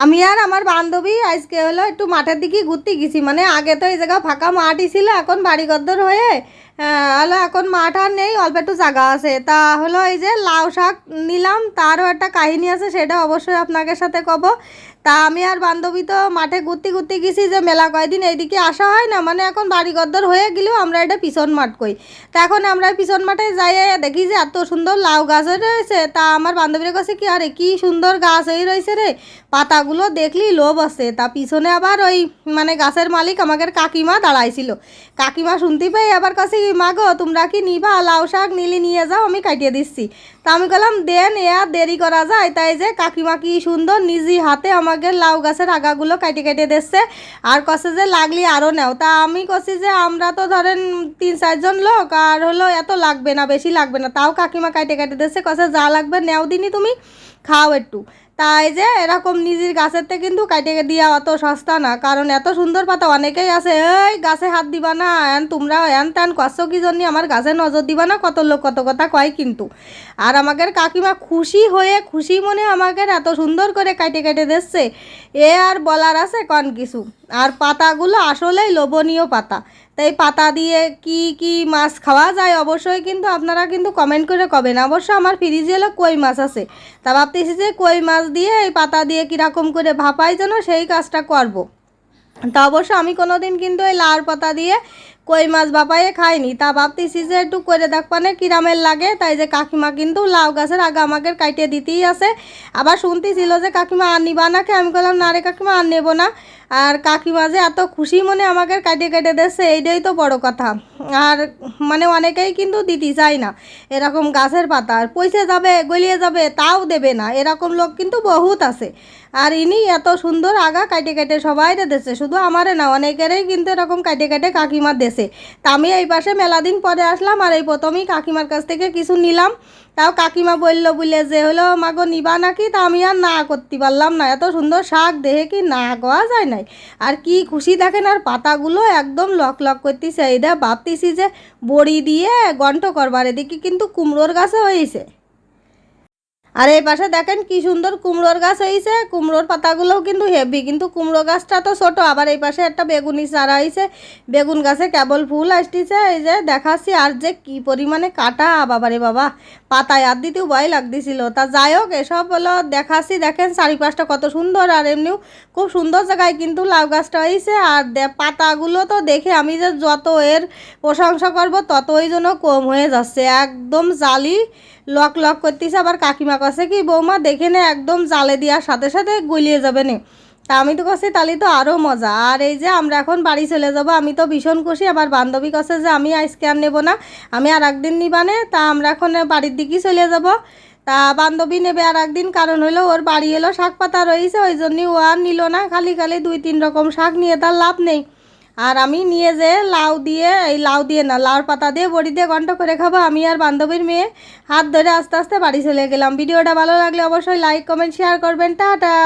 আমি আর আমার বান্ধবী আজকে হলো একটু মাঠের দিকে ঘুরতে গেছি। মানে আগে তো এই জায়গা ফাঁকা মাঠই ছিল, এখন বাড়ি গদ্দর হয়ে হলো এখন মাঠ আর নেই, অল্প একটু জায়গা আছে। তা হলো এই যে লাউ শাক নিলাম, তারও একটা কাহিনী আছে, সেটা অবশ্যই আপনাদের সাথে কব। তা আমি আর বান্ধবী তো মাঠে ঘুরতে ঘুরতে গেছি যে মেলা কয়দিন এইদিকে আসা হয় না মানে এখন বাড়ি গদ্দর হয়ে গেলেও আমরা এটা পিছন মাঠ কই। তা এখন আমরা পিছন মাঠে যাই, দেখি যে এত সুন্দর লাউ গাছ হয়ে রয়েছে। তা আমার বান্ধবীর কাছে কি, আরে কি সুন্দর গাছ হয়ে রয়েছে রে, পাতাগুলো দেখলি লোভ আছে। তা পিছনে আবার ওই মানে গাছের মালিক আমাকে কাকিমা দাঁড়াইছিল। কাকিমা শুনতে পেয়ে আবার কাছে কি মা গো তোমরা কি নিবা? লাউ শাক নিলি নিয়ে যাও, আমি কাটিয়ে দিচ্ছি। তা আমি বললাম দেন, এ আর দেরি করা যায়। তাই যে কাকিমা কি সুন্দর নিজে হাতে আমাকে লাউ গাছের আগাগুলো কাটি কেটে দিচ্ছে আর কছে যে লাগলি আরও নেও। তা আমি কছি যে আমরা তো ধরেন তিন চারজন লোক, আর হলো এত লাগবে না, বেশি লাগবে না। তাও কাকিমা কাটে কেটে দিচ্ছে কছে যা লাগবে নেও দিনই তুমি, খাও একটু। তাই যে এরকম নিজের গাছের থেকে কিন্তু কাটে দিয়া অত সস্তা না, কারণ এত সুন্দর পাতা অনেকেই আছে, এই, গাছে হাত দিবা না, এন তোমরা এন তেন কষ্ট কি জন্য? আমার গাছে নজর দিবা না? কত লোক কত কথা কয় কিন্তু। আর আমাকে কাকিমা খুশি হয়ে, খুশি মনে আমাকে এত সুন্দর করে কাটে কেটে দিচ্ছে। এ আর বলার আছে কন কিছু? আর পাতাগুলো আসলেই লোভনীয় পাতা। তাই পাতা দিয়ে কি কি মাছ খাওয়া যায় অবশ্যই কিন্তু আপনারা কিন্তু কমেন্ট করে কবেন। অবশ্য আমার ফ্রিজে হলো কই মাছ আছে। তা ভাবতেছি যে কই মাছ দিয়ে এই পাতা দিয়ে কীরকম করে ভাপাই যেন সেই কাজটা করব। তা অবশ্য আমি কোনো দিন কিন্তু এই লাল পাতা দিয়ে কই মাছ বাপাইয়ে খাইনি, তা ভাবতেছি যে একটু করে দেখবানে কিরামের লাগে। তাই যে কাকিমা কিন্তু লাউ গাছের আগে আমাকে কাটিয়ে দিতেই আছে। আবার শুনতেছিল যে কাকিমা আর নিবা না কে আমি বললাম না রে কাকিমা, আর নেব না। আর কাকিমা যে এত খুশি মনে আমাকে কাটিয়ে কেটে দিচ্ছে, এইটাই তো বড় কথা। আর মানে অনেকেই কিন্তু দিতে চায় না, এরকম গাছের পাতা। আর পয়সা যাবে, গলিয়ে যাবে, তাও দেবে না। এরকম লোক কিন্তু বহুত আছে। আর ইনি এত সুন্দর আগা কাটে কেটে সবাই দিচ্ছে, শুধু আমারে না, অনেকেরই কিন্তু এরকম কাটে কেটে কাকিমা দেশে তা আমি এই পাশে মেলা দিন পরে আসলাম আর এই প্রথমেই কাকিমার কাছ থেকে কিছু নিলাম। তাও কাকিমা বলল বলে যে হলো মাগো নিবা নাকি? তা আমি আর না করতে পারলাম না। এত সুন্দর শাক দেখে কি না কওয়া যায় নাই? আর কি খুশি দেখেন, আর পাতাগুলো একদম লক লক করতেছে। এই দেখ, ভাবতেছি যে বড়ি দিয়ে গন্ট করবার এদিকে কিন্তু কুমড়োর গাছও হয়েছে। আর এই পাশে দেখেন কি সুন্দর কুমড়োর গাছ হয়েছে কুমড়োর পাতাগুলোও কিন্তু হেভি কিন্তু কুমড়ো গাছটা তো ছোট। আবার এই পাশে একটা বেগুনি চারা হয়েছে বেগুন গাছে কেবল ফুল আসতেছে। এই যে দেখাচ্ছি আর যে কি পরিমাণে কাটা, বাবারে বাবা। পাতায় আর দিতেও ভয় লাগতেছিল। তা যাই হোক, এসব হলো দেখাচ্ছি। দেখেন চারিপাশটা কত সুন্দর আর এমনিও খুব সুন্দর জায়গায় কিন্তু লাউ গাছটা হয়েছে আর পাতাগুলো তো দেখে আমি যে যত এর প্রশংসা করব, ততই যেন কম হয়ে যাচ্ছে। একদম জালি লক লক করতেছে, আবার কাকিমা কাছে কি, বৌমা দেখে নে, একদম জালে দেওয়ার সাথে সাথে গলিয়ে যাবে নে। তা আমি তো কাছে তাহলে তো আরও মজা। আর এই যে আমরা এখন বাড়ি চলে যাব, আমি তো ভীষণ খুশি। আমার বান্ধবী কাছে যে, আমি আজকে আর নেব না, আমি আর একদিন নিবানে তা আমরা এখন বাড়ির দিকেই চলে যাব। তা বান্ধবী নেবে আর একদিন, কারণ হলো ওর বাড়ি এলো শাক পাতা রয়েছে, ওই জন্যই ও আর নিল না। খালি খালি দুই তিন রকম শাক নিয়ে তার লাভ নেই। আর আমি নিয়ে যে লাউ দিয়ে, এই লাউ দিয়ে না, লাউর পাতা দিয়ে বড়ি দিয়ে ঘন্ট করে খাব। আমি আর বান্ধবীর মেয়ে হাত ধরে আস্তে আস্তে বাড়ি চলে গেলাম। ভিডিওটা ভালো লাগলে অবশ্যই লাইক কমেন্ট শেয়ার করবেন। টাটা!